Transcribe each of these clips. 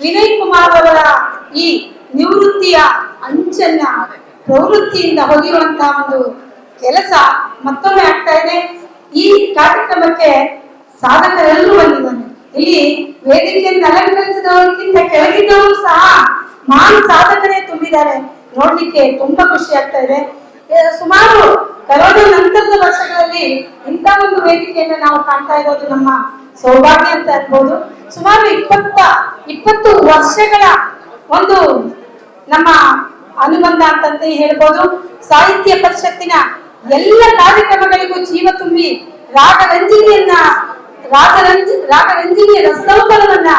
ವಿನಯ್ ಕುಮಾರ್ ಅವರ ಈ ನಿವೃತ್ತಿಯ ಅಂಚನ್ನ ಪ್ರವೃತ್ತಿಯಿಂದ ಹೊಗೆಯುವಂತಹ ಒಂದು ಕೆಲಸ ಮತ್ತೊಮ್ಮೆ ಆಗ್ತಾ ಇದೆ. ಈ ಕಾರ್ಯಕ್ರಮಕ್ಕೆ ಸಾಧಕರೆಲ್ಲರೂ ಬಂದಿದ್ದಾರೆ. ಇಲ್ಲಿ ವೇದಿಕೆಯನ್ನು ಅಲಂಕರಿಸಿದವರಿಗಿಂತ ಕೆಳಗಿದ್ದವರು ಸಹ ಮಾನ್ ಸಾಧಕರೇ ತುಂಬಿದ್ದಾರೆ. ನೋಡ್ಲಿಕ್ಕೆ ತುಂಬಾ ಖುಷಿ ಆಗ್ತಾ ಇದೆ. ಸುಮಾರು ಕರೋನಾ ನಂತರದ ವರ್ಷಗಳಲ್ಲಿ ಇಂಥ ಒಂದು ವೇದಿಕೆಯನ್ನ ನಾವು ಕಾಣ್ತಾ ಇರೋದು ನಮ್ಮ ಸೌಭಾಗ್ಯ ಅಂತ ಅನ್ಬೋದು ಸುಮಾರು ಇಪ್ಪತ್ತ, ಇಪ್ಪತ್ತು ವರ್ಷಗಳ ಒಂದು ನಮ್ಮ ಅನುಬಂಧ ಅಂತಂತ ಹೇಳ್ಬೋದು. ಸಾಹಿತ್ಯ ಪರಿಷತ್ತಿನ ಎಲ್ಲ ಕಾರ್ಯಕ್ರಮಗಳಿಗೂ ಜೀವ ತುಂಬಿ ರಾಗರಂಜಿನಿಯನ್ನ ರಾಗರಂಜಿ ರಾಗರಂಜಿನಿಯ ರಸದೌತಣವನ್ನ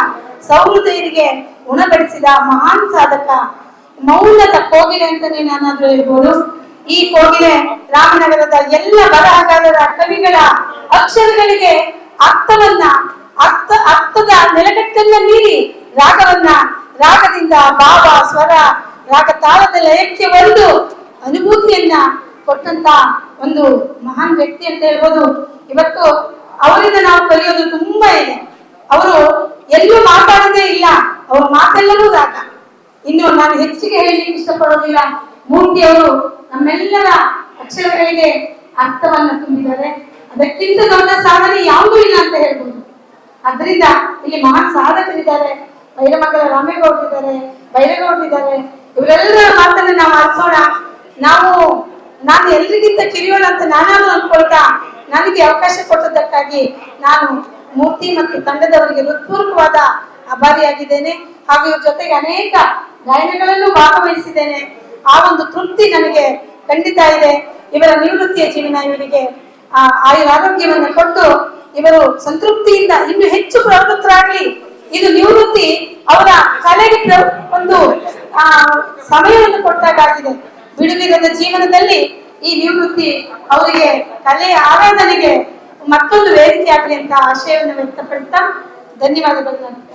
ಸೌಹೃದಯರಿಗೆ ಉಣಬಡಿಸಿದ ಮಹಾನ್ ಸಾಧಕ, ಮೌನದ ಕೋಗಿಲೆ ಅಂತಾನೆ ನಾನಾದ್ರೂ ಹೇಳ್ಬೋದು. ಈ ಕೋಗಿಲೆ ರಾಮನಗರದ ಎಲ್ಲ ಬರಹಗಾರರ ಕವಿಗಳ ಅಕ್ಷರಗಳಿಗೆ ಅರ್ಥವನ್ನ, ಅರ್ಥ, ಅರ್ಥದ ನೆಲಗಟ್ಟನ್ನ ಮೀರಿ ರಾಗವನ್ನ ರಾಗದಿಂದ ಭಾವ, ಸ್ವರ, ರಾಗ ತಾಳದ ಲಯಕ್ಕೆ ಒಂದು ಅನುಭೂತಿಯನ್ನ ಕೊಟ್ಟಂತ ಒಂದು ಮಹಾನ್ ವ್ಯಕ್ತಿ ಅಂತ ಹೇಳ್ಬೋದು. ಇವತ್ತು ಅವರಿಂದ ನಾವು ಕಲಿಯೋದು ತುಂಬಾ ಇದೆ. ಅವರು ಎಲ್ಲೂ ಮಾತಾಡೋದೇ ಇಲ್ಲ. ಅವ್ರ ಮಾತೆಲ್ಲವೂ ರಾಗ. ಇನ್ನು ನಾನು ಹೆಚ್ಚಿಗೆ ಹೇಳಲಿಕ್ಕೆ ಇಷ್ಟಪಡೋದಿಲ್ಲ ಮೂರ್ತಿಯವರು ನಮ್ಮೆಲ್ಲರ ಅಕ್ಷರಗಳಿಗೆ ಅರ್ಥವನ್ನ ತುಂಬಿದ್ದಾರೆ. ಅದಕ್ಕಿಂತ ದೊಡ್ಡ ಸಾಧನೆ ಯಾವುದೂ ಇಲ್ಲ ಅಂತ ಹೇಳ್ಬೋದು. ಅದರಿಂದ ಇಲ್ಲಿ ಮಹಾನ್ ಸಾಧಕರಿದ್ದಾರೆ. ಬೈರಮಂಗಲ ರಾಮೇಗೌಡರಿದ್ದಾರೆ, ಬೈರೇಗೌಡರಿದ್ದಾರೆ. ಇವರೆಲ್ಲರ ಮಾತನ್ನ ನಾವು ಆರಿಸೋಣ. ನಾವು, ನಾನು ಎಲ್ರಿಗಿಂತ ಕಿರಿಯೋಣ ಅಂತ ನಾನಾದ್ರೂ ಅನ್ಕೊಳ್ತಾ ನನಗೆ ಅವಕಾಶ ಕೊಟ್ಟದ್ದಕ್ಕಾಗಿ ನಾನು ಮೂರ್ತಿ ಮತ್ತು ತಂಡದವರಿಗೆ ಹೃತ್ಪೂರ್ವಕವಾದ ಅಭಾರಿಯಾಗಿದ್ದೇನೆ ಹಾಗೂ ಇವ್ರ ಜೊತೆಗೆ ಅನೇಕ ಗಾಯನಗಳಲ್ಲೂ ಭಾಗವಹಿಸಿದ್ದೇನೆ. ಆ ಒಂದು ತೃಪ್ತಿ ನನಗೆ ಖಂಡಿತ ಇದೆ. ಇವರ ನಿವೃತ್ತಿಯ ಜೀವನ ಇವರಿಗೆ, ಆ ಆಯುರ ಆರೋಗ್ಯವನ್ನು ಕೊಟ್ಟು ಇವರು ಸಂತೃಪ್ತಿಯಿಂದ ಇನ್ನು ಹೆಚ್ಚು ಪ್ರವೃತ್ತರಾಗಲಿ. ಇದು ನಿವೃತ್ತಿ ಅವರ ಕಲೆಗೆ ಒಂದು, ಆ, ಸಮಯವನ್ನು ಕೊಟ್ಟಾಗಿದೆ ಬಿಡುವಿರದ ಜೀವನದಲ್ಲಿ ಈ ನಿವೃತ್ತಿ ಅವರಿಗೆ ಕಲೆಯ ಆರಾಧನೆಗೆ ಮತ್ತೊಂದು ವೇದಿಕೆ ಆಗಲಿ ಅಂತ ಆಶಯವನ್ನು ವ್ಯಕ್ತಪಡಿಸ್ತಾ ಧನ್ಯವಾದಗಳು.